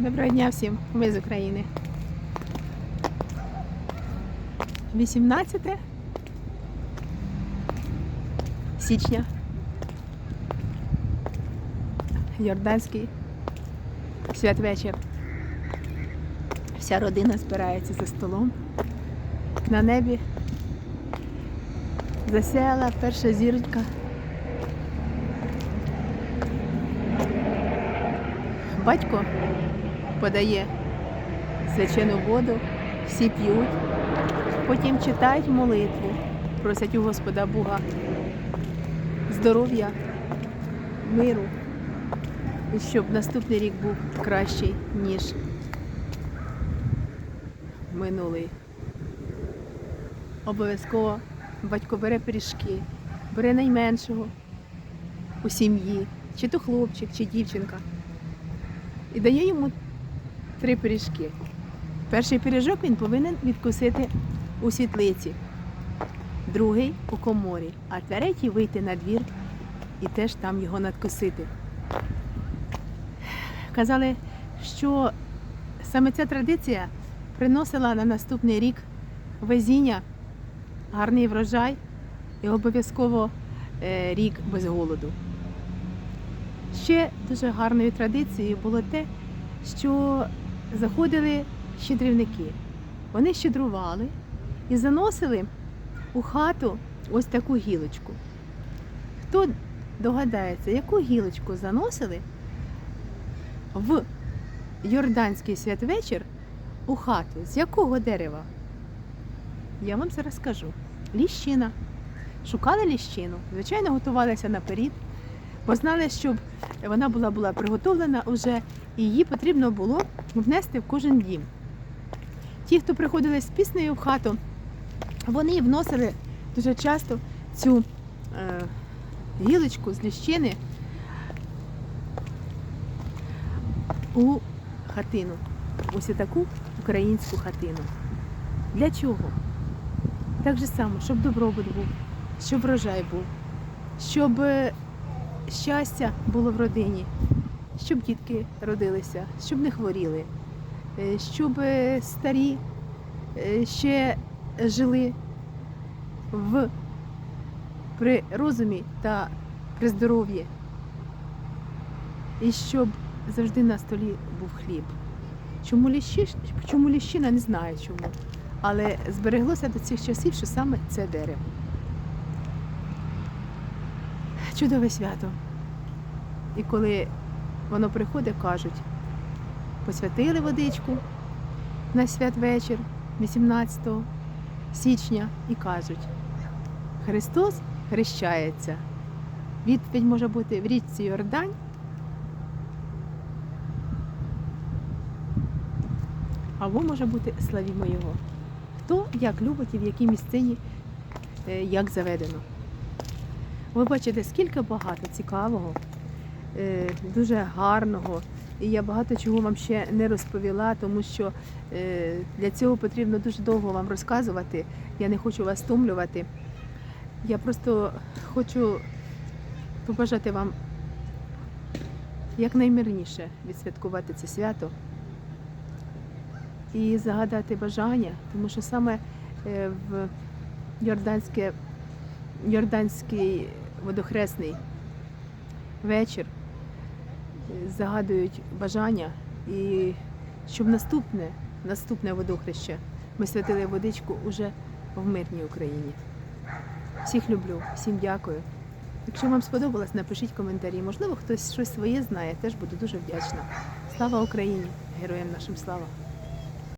Доброго дня всім, ми з України. 18 січня. Йорданський святвечір. Вся родина збирається за столом. На небі засяяла перша зірка. Батько подає свячену воду, всі п'ють, потім читають молитву, просять у Господа Бога здоров'я, миру, і щоб наступний рік був кращий, ніж минулий. Обов'язково батько бере пиріжки, бере найменшого у сім'ї, чи то хлопчик, чи дівчинка і дає йому три пиріжки. Перший пиріжок він повинен відкусити у світлиці, другий у коморі, а третій вийти на двір і теж там його надкусити. Казали, що саме ця традиція приносила на наступний рік везіння, гарний врожай і обов'язково е, рік без голоду. Ще дуже гарною традицією було те, що заходили щедрівники. Вони щедрували і заносили у хату ось таку гілочку. Хто догадається, яку гілочку заносили в Йорданський святвечір у хату? З якого дерева? Я вам зараз скажу. Ліщина. Шукали ліщину, звичайно, готувалися наперед бо знали, щоб вона була, була приготовлена вже, і її потрібно було внести в кожен дім. Ті, хто приходили з піснею в хату, вони вносили дуже часто цю е, гілочку з ліщини у хатину. Ось таку українську хатину. Для чого? Так же само, щоб добробут був, щоб врожай був, щоб е, щастя було в родині, щоб дітки родилися, щоб не хворіли, е, щоб старі е, ще жили в при розумі та при здоров'ї. І щоб завжди на столі був хліб. Чому, ліщі, чому ліщина, не знаю чому. Але збереглося до цих часів, що саме це дерево. Чудове свято. І коли воно приходить, кажуть, посвятили водичку на святвечір 18 січня і кажуть, Христос хрещається. Відповідь може бути в річці Йордань. Або може бути славімо Його. Хто як любить і в якій місцині е, як заведено. Ви бачите, скільки багато цікавого, дуже гарного. І я багато чого вам ще не розповіла, тому що е, для цього потрібно дуже довго вам розказувати. Я не хочу вас стомлювати. Я просто хочу побажати вам якнаймирніше відсвяткувати це свято і загадати бажання, тому що саме е, в Йорданське, Йорданський водохресний вечір е, загадують бажання, і щоб наступне, наступне водохреще ми святили водичку уже в мирній Україні. Всіх люблю, всім дякую. Якщо вам сподобалось, напишіть коментарі. Можливо, хтось щось своє знає, теж буду дуже вдячна. Слава Україні! Героям нашим слава!